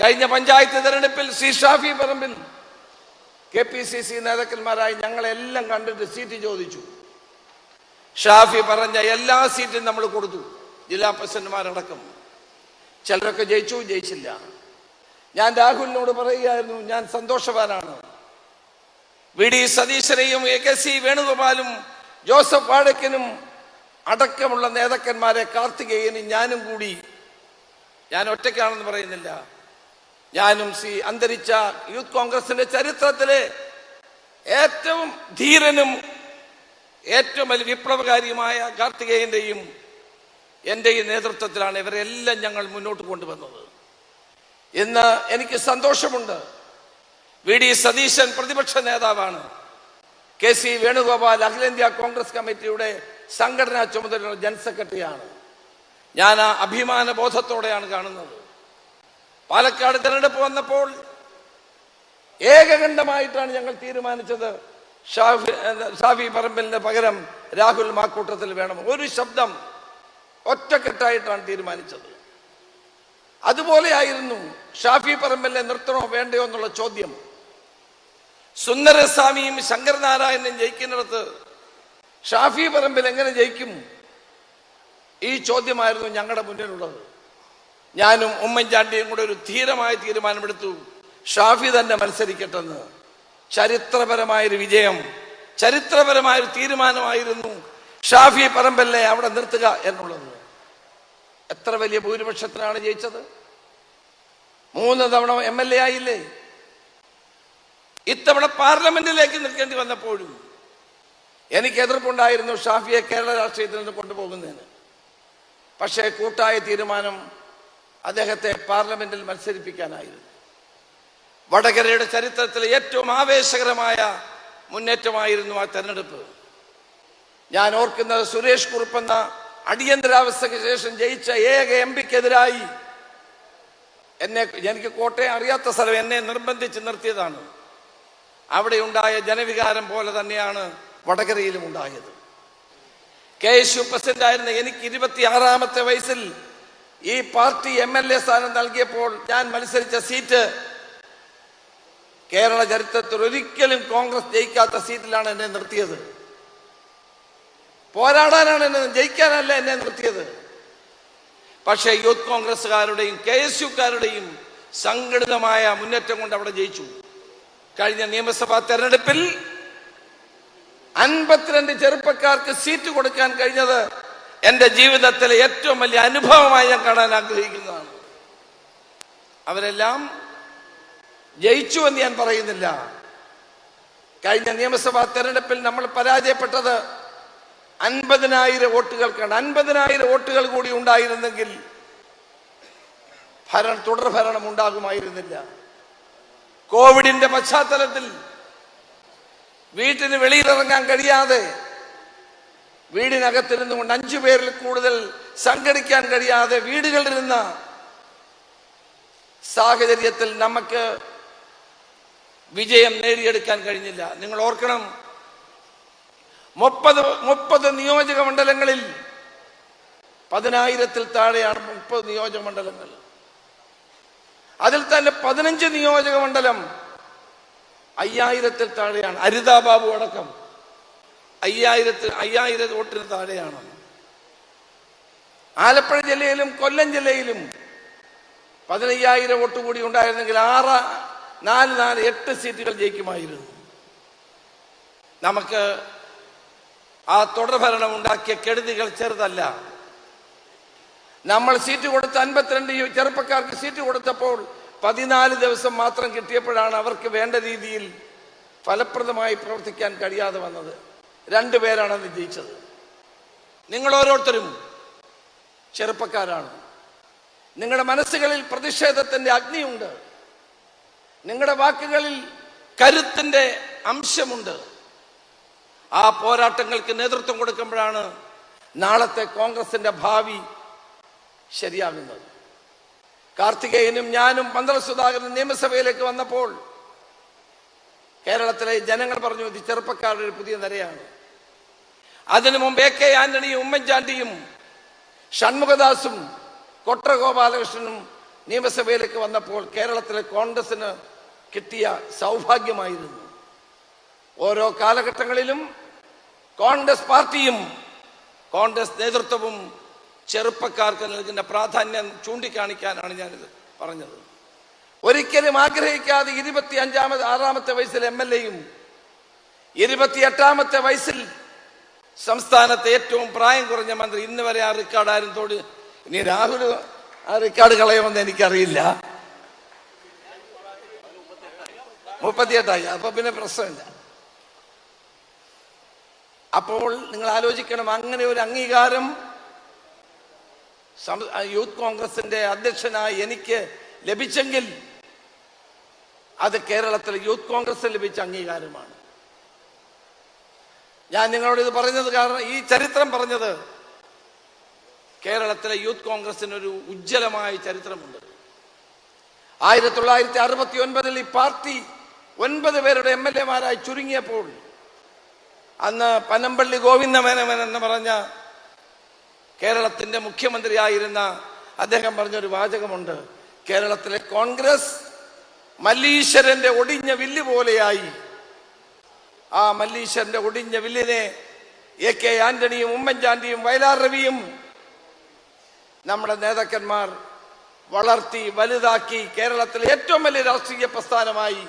കഴിഞ്ഞ പഞ്ചായത്ത് തെരഞ്ഞെടുപ്പിൽ C Shafi Parambil K P C C നേതാക്കന്മാരായി ഞങ്ങളെല്ലാം കണ്ടിട്ട് സീറ്റ് ചോദിച്ചു. ഷാഫി പറഞ്ഞ എല്ലാ സീറ്റും നമ്മൾ കൊടുത്തു. ജില്ലാ പ്രസിഡന്റ്മാരടക്കം. ചിലരൊക്കെ ജയിച്ചു ജയിച്ചില്ല. ഞാൻ രാഹുലിനോട് പറയുകയായിരുന്നു ഞാൻ സന്തോഷവാനാണ്. വി ഡി സതീശനെയും എ കെ സി വേണുഗോപാലും ജോസഫ് വാഴക്കനും അടക്കമുള്ള നേതാക്കന്മാരെ കാർത്തികേയനും ഞാനും കൂടി. ഞാൻ ഒറ്റയ്ക്കാണെന്ന് പറയുന്നില്ല. ഞാനും സി അന്തരിച്ച യൂത്ത് കോൺഗ്രസിന്റെ ചരിത്രത്തിലെ ഏറ്റവും ധീരനും ഏറ്റവും വലിയ വിപ്ലവകാരിയുമായ കാർത്തികേയന്റെയും എന്റെയും നേതൃത്വത്തിലാണ് ഇവരെല്ലാം ഞങ്ങൾ മുന്നോട്ട് കൊണ്ടുവന്നത്. ഇന്ന് എനിക്ക് സന്തോഷമുണ്ട്. വി ഡി സതീശൻ പ്രതിപക്ഷ നേതാവാണ്. കെ സി വേണുഗോപാൽ അഖിലേന്ത്യാ കോൺഗ്രസ് കമ്മിറ്റിയുടെ സംഘടനാ ചുമതലയുള്ള ജനറൽ സെക്രട്ടറിയാണ്. ഞാൻ ആ അഭിമാന ബോധത്തോടെയാണ് കാണുന്നത്. പാലക്കാട് തെരഞ്ഞെടുപ്പ് വന്നപ്പോൾ ഏകകണ്ഠമായിട്ടാണ് ഞങ്ങൾ തീരുമാനിച്ചത്. ഷാഫി ഷാഫി പറമ്പലിന് പകരം രാഹുൽ മാക്കൂട്ടത്തിൽ വേണം. ഒരു ശബ്ദം ഒറ്റക്കെട്ടായിട്ടാണ് തീരുമാനിച്ചത്. അതുപോലെയായിരുന്നു ഷാഫി പറമ്പലിനെ നിർത്തണോ വേണ്ടയോ എന്നുള്ള ചോദ്യം. സുന്ദരസ്വാമിയും ശങ്കരനാരായണനും ജയിക്കുന്നിടത്ത് ഷാഫി പറമ്പിൽ എങ്ങനെ ജയിക്കും? ഈ ചോദ്യമായിരുന്നു ഞങ്ങളുടെ മുന്നിലുള്ളത്. ഞാനും ഉമ്മൻചാണ്ടിയും കൂടെ ഒരു ധീരമായ തീരുമാനമെടുത്തു. ഷാഫി തന്നെ മത്സരിക്കട്ടെന്ന്. ചരിത്രപരമായൊരു വിജയം ചരിത്രപരമായൊരു തീരുമാനമായിരുന്നു ഷാഫി പറമ്പല്ലേ അവിടെ നിർത്തുക എന്നുള്ളത്. എത്ര വലിയ ഭൂരിപക്ഷത്തിനാണ് ജയിച്ചത്? മൂന്ന് തവണ എം എൽ എ ആയില്ലേ? ഇത്തവണ പാർലമെന്റിലേക്ക് നിൽക്കേണ്ടി വന്നപ്പോഴും എനിക്ക് എതിർപ്പുണ്ടായിരുന്നു ഷാഫിയെ കേരള രാഷ്ട്രീയത്തിൽ നിന്ന് കൊണ്ടുപോകുന്നതിന്. പക്ഷേ കൂട്ടായ തീരുമാനം അദ്ദേഹത്തെ പാർലമെന്റിൽ മത്സരിപ്പിക്കാനായിരുന്നു. വടകരയുടെ ചരിത്രത്തിലെ ഏറ്റവും ആവേശകരമായ മുന്നേറ്റമായിരുന്നു ആ തെരഞ്ഞെടുപ്പ്. ഞാൻ ഓർക്കുന്നത് സുരേഷ് കുറുപ്പെന്ന അടിയന്തരാവസ്ഥയ്ക്ക് ശേഷം ജയിച്ച ഏക എം പിക്കെതിരായി എന്നെ എനിക്ക് കോട്ടയം അറിയാത്ത സ്ഥലം എന്നെ നിർബന്ധിച്ച് നിർത്തിയതാണ്. അവിടെ ഉണ്ടായ ജനവികാരം പോലെ തന്നെയാണ് വടകരയിലും ഉണ്ടായത്. കെ എസ് യു പ്രസിഡന്റ് ആയിരുന്ന എനിക്ക് ഇരുപത്തിയാറാമത്തെ വയസ്സിൽ ഈ പാർട്ടി എം എൽ എ സ്ഥാനം നൽകിയപ്പോൾ ഞാൻ മത്സരിച്ച സീറ്റ് കേരള ചരിത്രത്തിൽ ഒരിക്കലും കോൺഗ്രസ് ജയിക്കാത്ത സീറ്റിലാണ് എന്നെ നിർത്തിയത്. പോരാടാനാണ് എന്നെ ജയിക്കാനല്ല എന്നെ നിർത്തിയത്. പക്ഷേ യൂത്ത് കോൺഗ്രസ്സുകാരുടെയും കെ എസ് യുക്കാരുടെയും സംഘടിതമായ മുന്നേറ്റം കൊണ്ട് അവിടെ ജയിച്ചു. കഴിഞ്ഞ നിയമസഭാ തെരഞ്ഞെടുപ്പിൽ അൻപത്തിരണ്ട് ചെറുപ്പക്കാർക്ക് സീറ്റ് കൊടുക്കാൻ കഴിഞ്ഞത് എന്റെ ജീവിതത്തിലെ ഏറ്റവും വലിയ അനുഭവമായി ഞാൻ കാണാൻ ആഗ്രഹിക്കുന്നതാണ്. അവരെല്ലാം ജയിച്ചു എന്ന് ഞാൻ പറയുന്നില്ല. കഴിഞ്ഞ നിയമസഭാ തെരഞ്ഞെടുപ്പിൽ നമ്മൾ പരാജയപ്പെട്ടത് അൻപതിനായിരം വോട്ടുകൾക്കാണ്. അൻപതിനായിരം വോട്ടുകൾ കൂടി ഉണ്ടായിരുന്നെങ്കിൽ ഭരണം തുടർ ഭരണം ഉണ്ടാകുമായിരുന്നില്ല. കോവിഡിന്റെ പശ്ചാത്തലത്തിൽ വീട്ടിന് വെളിയിലിറങ്ങാൻ കഴിയാതെ വീടിനകത്തിരുന്നു കൊണ്ട് അഞ്ചു പേരിൽ കൂടുതൽ സംഘടിക്കാൻ കഴിയാതെ വീടുകളിലിരുന്ന സാഹചര്യത്തിൽ നമുക്ക് വിജയം നേടിയെടുക്കാൻ കഴിഞ്ഞില്ല. നിങ്ങൾ ഓർക്കണം മുപ്പത് മുപ്പത് നിയോജക മണ്ഡലങ്ങളിൽ പതിനായിരത്തിൽ താഴെയാണ് മുപ്പത് നിയോജക മണ്ഡലങ്ങൾ. അതിൽ തന്നെ പതിനഞ്ച് നിയോജക മണ്ഡലം അയ്യായിരത്തിൽ താഴെയാണ്. അരിതാബാബു അടക്കം. അയ്യായിരത്തിൽ അയ്യായിരം വോട്ടിന് താഴെയാണ്. ആലപ്പുഴ ജില്ലയിലും കൊല്ലം ജില്ലയിലും പതിനയ്യായിരം വോട്ട് കൂടി ഉണ്ടായിരുന്നെങ്കിൽ ആറ് നാല് നാല് എട്ട് സീറ്റുകൾ ജയിക്കുമായിരുന്നു. നമുക്ക് ആ തുടർഭരണം ഉണ്ടാക്കിയ കെടുതികൾ ചെറുതല്ല. നമ്മൾ സീറ്റ് കൊടുത്ത അൻപത്തിരണ്ട് ചെറുപ്പക്കാർക്ക് സീറ്റ് കൊടുത്തപ്പോൾ പതിനാല് ദിവസം മാത്രം കിട്ടിയപ്പോഴാണ് അവർക്ക് വേണ്ട രീതിയിൽ ഫലപ്രദമായി പ്രവർത്തിക്കാൻ കഴിയാതെ വന്നത്. രണ്ടുപേരാണ് വിജയിച്ചത് ജയിച്ചത്. നിങ്ങൾ ഓരോരുത്തരും ചെറുപ്പക്കാരാണ്. നിങ്ങളുടെ മനസ്സുകളിൽ പ്രതിഷേധത്തിന്റെ അഗ്നിയുണ്ട്. നിങ്ങളുടെ വാക്കുകളിൽ കരുത്തിന്റെ അംശമുണ്ട്. ആ പോരാട്ടങ്ങൾക്ക് നേതൃത്വം കൊടുക്കുമ്പോഴാണ് നാളത്തെ കോൺഗ്രസിന്റെ ഭാവി ശരിയാകുന്നത്. കാർത്തികേയനും ഞാനും സുധാകരൻ നിയമസഭയിലേക്ക് വന്നപ്പോൾ കേരളത്തിലെ ജനങ്ങൾ പറഞ്ഞു ഇത് ചെറുപ്പക്കാരുടെ ഒരു പുതിയ നിരയാണ് അതിനു മുമ്പ് എ കെ ആന്റണിയും ഉമ്മൻചാണ്ടിയും ഷൺമുഖദാസും കൊട്ടഗോപാലകൃഷ്ണനും നിയമസഭയിലേക്ക് വന്നപ്പോൾ കേരളത്തിലെ കോൺഗ്രസിന് കിട്ടിയ സൗഭാഗ്യമായിരുന്നു. ഓരോ കാലഘട്ടങ്ങളിലും കോൺഗ്രസ് പാർട്ടിയും കോൺഗ്രസ് നേതൃത്വവും ചെറുപ്പക്കാർക്ക് നൽകുന്ന പ്രാധാന്യം ചൂണ്ടിക്കാണിക്കാനാണ് ഞാനിത് പറഞ്ഞത്. ഒരിക്കലും ആഗ്രഹിക്കാതെ ഇരുപത്തി അഞ്ചാമത് ആറാമത്തെ വയസ്സിൽ എം എൽ എയും ഇരുപത്തിയെട്ടാമത്തെ വയസ്സിൽ സംസ്ഥാനത്തെ ഏറ്റവും പ്രായം കുറഞ്ഞ മന്ത്രി ഇന്ന് വരെ ആ റെക്കോർഡ് ആരും തോട് ഇനി രാഹുൽ ആ റെക്കോർഡ് കളയുമെന്ന് എനിക്കറിയില്ല. മുപ്പത്തിയെട്ടായി. അപ്പൊ പിന്നെ പ്രശ്നമില്ല. അപ്പോൾ നിങ്ങൾ ആലോചിക്കണം അങ്ങനെ ഒരു അംഗീകാരം യൂത്ത് കോൺഗ്രസിന്റെ അധ്യക്ഷനായി എനിക്ക് ലഭിച്ചെങ്കിൽ അത് കേരളത്തിലെ യൂത്ത് കോൺഗ്രസിന് ലഭിച്ച അംഗീകാരമാണ്. ഞാൻ നിങ്ങളോട് ഇത് പറഞ്ഞത് കാരണം ഈ ചരിത്രം പറഞ്ഞത് കേരളത്തിലെ യൂത്ത് കോൺഗ്രസിന് ഒരു ഉജ്ജ്വലമായ ചരിത്രമുണ്ട്. ആയിരത്തി തൊള്ളായിരത്തി അറുപത്തി ഒൻപതിൽ ഈ പാർട്ടി ഒൻപത് പേരുടെ എം എൽ എമാരായി ചുരുങ്ങിയപ്പോൾ അന്ന് പനമ്പള്ളി ഗോവിന്ദമേനവൻ എന്ന് പറഞ്ഞ കേരളത്തിന്റെ മുഖ്യമന്ത്രിയായിരുന്ന അദ്ദേഹം പറഞ്ഞൊരു വാചകമുണ്ട് കേരളത്തിലെ കോൺഗ്രസ് മല്ലീശ്വരന്റെ ഒടിഞ്ഞ വില്ല് പോലെയായി. ആ മല്ലീശ്വരന്റെ ഒടിഞ്ഞ വില്ലിനെ എ കെ ആന്റണിയും ഉമ്മൻചാണ്ടിയും വയലാർ രവിയും നമ്മുടെ നേതാക്കന്മാർ വളർത്തി വലുതാക്കി കേരളത്തിലെ ഏറ്റവും വലിയ രാഷ്ട്രീയ പ്രസ്ഥാനമായി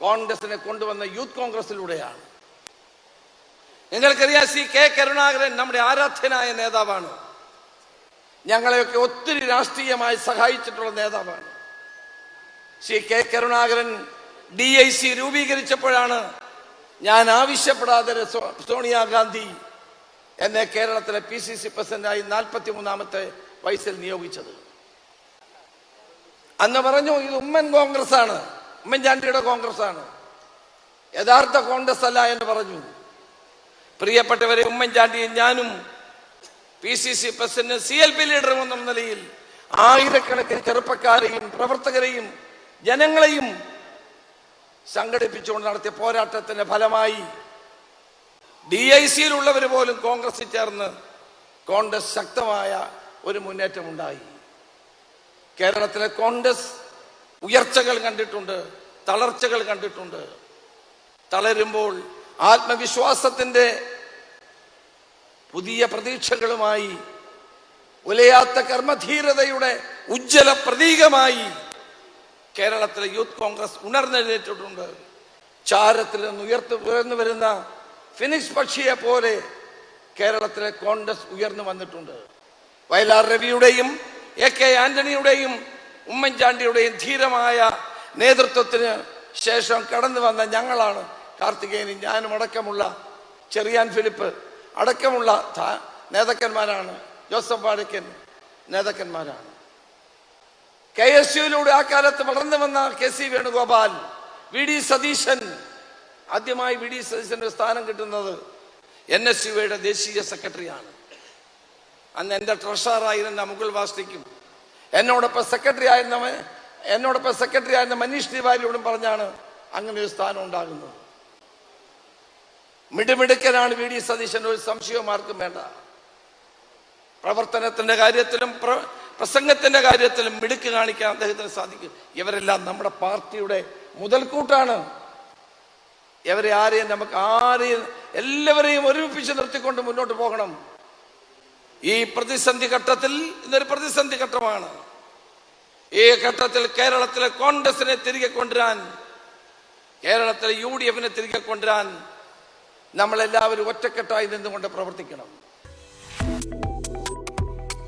കോൺഗ്രസിനെ കൊണ്ടുവന്ന യൂത്ത് കോൺഗ്രസിലൂടെയാണ്. നിങ്ങൾക്കറിയാം സി കെ കരുണാകരൻ നമ്മുടെ ആരാധ്യനായ നേതാവാണ്. ഞങ്ങളെയൊക്കെ ഒത്തിരി രാഷ്ട്രീയമായി സഹായിച്ചിട്ടുള്ള നേതാവാണ്. Shri K Karunakaran D I C രൂപീകരിച്ചപ്പോഴാണ് ഞാൻ ആവശ്യപ്പെടാതെ സോണിയാഗാന്ധി എന്നെ കേരളത്തിലെ പി സി സി പ്രസിഡന്റായി നാൽപ്പത്തി മൂന്നാമത്തെ വയസ്സിൽ നിയോഗിച്ചത്. അന്ന് പറഞ്ഞു ഇത് ഉമ്മൻ കോൺഗ്രസ് ആണ് ഉമ്മൻചാണ്ടിയുടെ കോൺഗ്രസ് ആണ് യഥാർത്ഥ കോൺഗ്രസ് അല്ല എന്ന് പറഞ്ഞു. പ്രിയപ്പെട്ടവരെ ഉമ്മൻചാണ്ടിയും ഞാനും P C C president C L P ലീഡറും എന്ന നിലയിൽ ആയിരക്കണക്കിന് ചെറുപ്പക്കാരെയും പ്രവർത്തകരെയും ജനങ്ങളെയും സംഘടിപ്പിച്ചുകൊണ്ട് നടത്തിയ പോരാട്ടത്തിന്റെ ഫലമായി ഡി ഐ സിയിലുള്ളവർ പോലും കോൺഗ്രസിൽ ചേർന്ന് കോൺഗ്രസ് ശക്തമായ ഒരു മുന്നേറ്റം ഉണ്ടായി കേരളത്തിലെ കോൺഗ്രസ് ഉയർച്ചകൾ കണ്ടിട്ടുണ്ട് തളർച്ചകൾ കണ്ടിട്ടുണ്ട്. തളരുമ്പോൾ ആത്മവിശ്വാസത്തിന്റെ പുതിയ പ്രതീക്ഷകളുമായി ഉലയാത്ത കർമ്മധീരതയുടെ ഉജ്ജ്വല പ്രതീകമായി കേരളത്തിലെ യൂത്ത് കോൺഗ്രസ് ഉണർന്നെഴുന്നേറ്റിട്ടുണ്ട്. ചാരത്തിൽ നിന്ന് ഉയർത്തു ഉയർന്നു വരുന്ന ഫിനിക്സ് പക്ഷിയെ പോലെ കേരളത്തിലെ കോൺഗ്രസ് ഉയർന്നു വന്നിട്ടുണ്ട്. വയലാർ രവിയുടെയും എ കെ ആന്റണിയുടെയും ഉമ്മൻചാണ്ടിയുടെയും ധീരമായ നേതൃത്വത്തിന് ശേഷം കടന്നു വന്ന ഞങ്ങളാണ് കാർത്തികേയനും ഞാനും അടക്കമുള്ള ചെറിയാൻ ഫിലിപ്പ് അടക്കമുള്ള നേതാക്കന്മാരാണ്. ജോസഫ് വാഴക്കൻ നേതാക്കന്മാരാണ്. കെ എസ് യുയിലൂടെ ആ കാലത്ത് വളർന്നു വന്ന K C Venugopal V D Satheesan. ആദ്യമായി വി ഡി സതീശന്റെ സ്ഥാനം കിട്ടുന്നത് എൻ എസ് യുയുടെ ദേശീയ സെക്രട്ടറിയാണ്. അന്ന് എന്റെ ട്രഷറായിരുന്ന മുകുൾ വാസ്തിക്കും എന്നോടൊപ്പം സെക്രട്ടറി ആയിരുന്ന എന്നോടൊപ്പം സെക്രട്ടറി ആയിരുന്ന മനീഷ് തിവാരിയോടും പറഞ്ഞാണ് അങ്ങനെ ഒരു സ്ഥാനം ഉണ്ടാകുന്നത്. മിടുമിടുക്കനാണ് വി ഡി സതീശൻ ഒരു സംശയവും ആർക്കും വേണ്ട. പ്രവർത്തനത്തിന്റെ കാര്യത്തിലും പ്രസംഗത്തിന്റെ കാര്യത്തിൽ മിടുക്ക് കാണിക്കാൻ അദ്ദേഹത്തിന് സാധിക്കും. ഇവരെല്ലാം നമ്മുടെ പാർട്ടിയുടെ മുതൽക്കൂട്ടാണ്. ഇവരെ ആരെയും നമുക്ക് ആരെയും എല്ലാവരെയും ഒരുമിപ്പിച്ച് നിർത്തിക്കൊണ്ട് മുന്നോട്ട് പോകണം. ഈ പ്രതിസന്ധി ഘട്ടത്തിൽ ഇന്നൊരു പ്രതിസന്ധി ഘട്ടമാണ്. ഈ ഘട്ടത്തിൽ കേരളത്തിലെ കോൺഗ്രസിനെ തിരികെ കൊണ്ടുവരാൻ കേരളത്തിലെ യു ഡി എഫിനെ തിരികെ കൊണ്ടുവരാൻ നമ്മളെല്ലാവരും ഒറ്റക്കെട്ടായി നിന്നുകൊണ്ട് പ്രവർത്തിക്കണം.